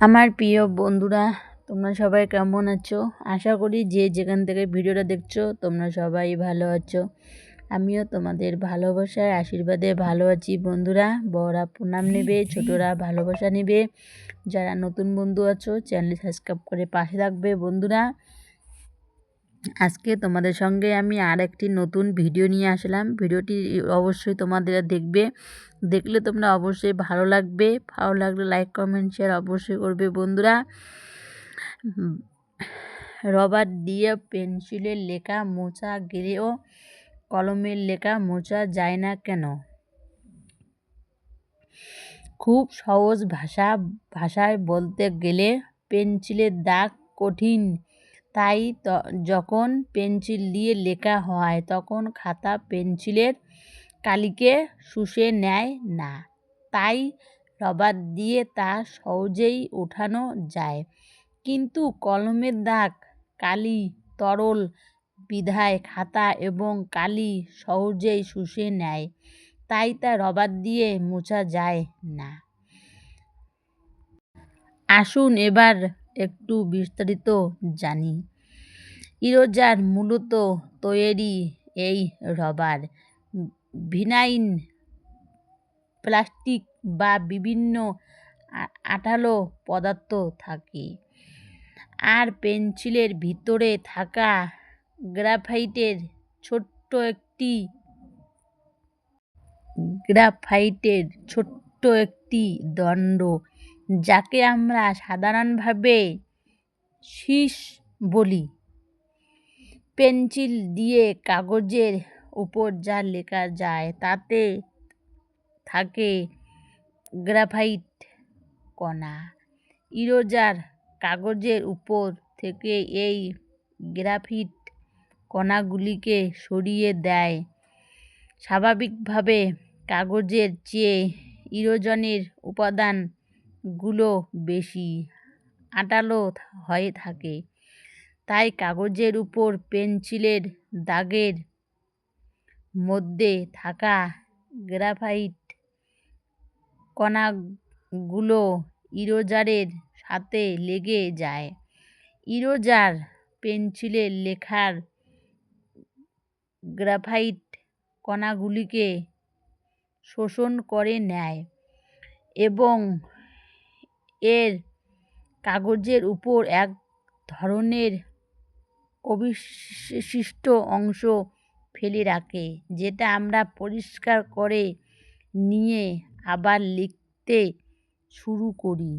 আমার প্রিয় বন্ধুরা, তোমরা সবাই কেমন আছো? আশা করি যে যেখান থেকে ভিডিওটা দেখছ, তোমরা সবাই ভালো আছো। আমিও তোমাদের ভালোবাসায়, আশীর্বাদে ভালো আছি বন্ধুরা। বড়রা প্রণাম নেবে, ছোটরা ভালোবাসা নেবে। যারা নতুন বন্ধু আছো চ্যানেল সাবস্ক্রাইব করে পাশে থাকবে বন্ধুরা। আজকে তোমাদের সঙ্গে আমি আর একটি নতুন ভিডিও নিয়ে আসলাম। ভিডিওটি অবশ্যই তোমাদের দেখবে। দেখলে তোমরা অবশ্যই ভালো লাগবে। ভালো লাগলে লাইক কমেন্ট শেয়ার অবশ্যই করবে বন্ধুরা। রবার দিয়ে পেন্সিলের লেখা মোছা গেলেও কলমের লেখা মোছা যায় না কেন? খুব সহজ ভাষা। ভাষায় বলতে গেলে পেন্সিলের দাগ কঠিন। তাই যখন পেন্সিল দিয়ে লেখা হয়, তখন খাতা পেন্সিলের কালিকে শুষে নেয় না। তাই রবার দিয়ে তা সহজেই ওঠানো যায়। কিন্তু কলমের দাগ, কালি, তরল বিধায় খাতা এবং কালি সহজেই শুষে নেয়, তাই তা রবার দিয়ে মোছা যায় না। আসুন এবার একটু বিস্তারিত জানি। ইরোজার মূলত তৈরি এই রবার ভিনাইন প্লাস্টিক বা বিভিন্ন আঠালো পদার্থ থাকে। আর পেন্সিলের ভিতরে থাকা গ্রাফাইটের ছোট্ট একটি, গ্রাফাইটের ছোট্ট একটি দণ্ড যাকে আমরা সাধারণভাবে শীষ বলি। পেন্সিল দিয়ে কাগজের উপর যা লেখা যায় তাতে থাকে গ্রাফাইট কণা। ইরোজার কাগজের উপর থেকে এই গ্রাফিট কণাগুলিকে সরিয়ে দেয়। স্বাভাবিকভাবে কাগজের চেয়ে ইরোজনের উপাদানগুলো বেশি আটালো হয়ে থাকে। তাই কাগজের উপর পেন্সিলের দাগের মধ্যে থাকা গ্রাফাইট কণাগুলো ইরোজারের সাথে লেগে যায়। ইরোজার পেন্সিলের লেখার গ্রাফাইট কণাগুলিকে শোষণ করে নেয় এবং এর কাগজের উপর এক ধরনের অবিশিষ্ট অংশ ফেলে রাখে, যেটা আমরা পরিষ্কার করে নিয়ে আবার লিখতে শুরু করি।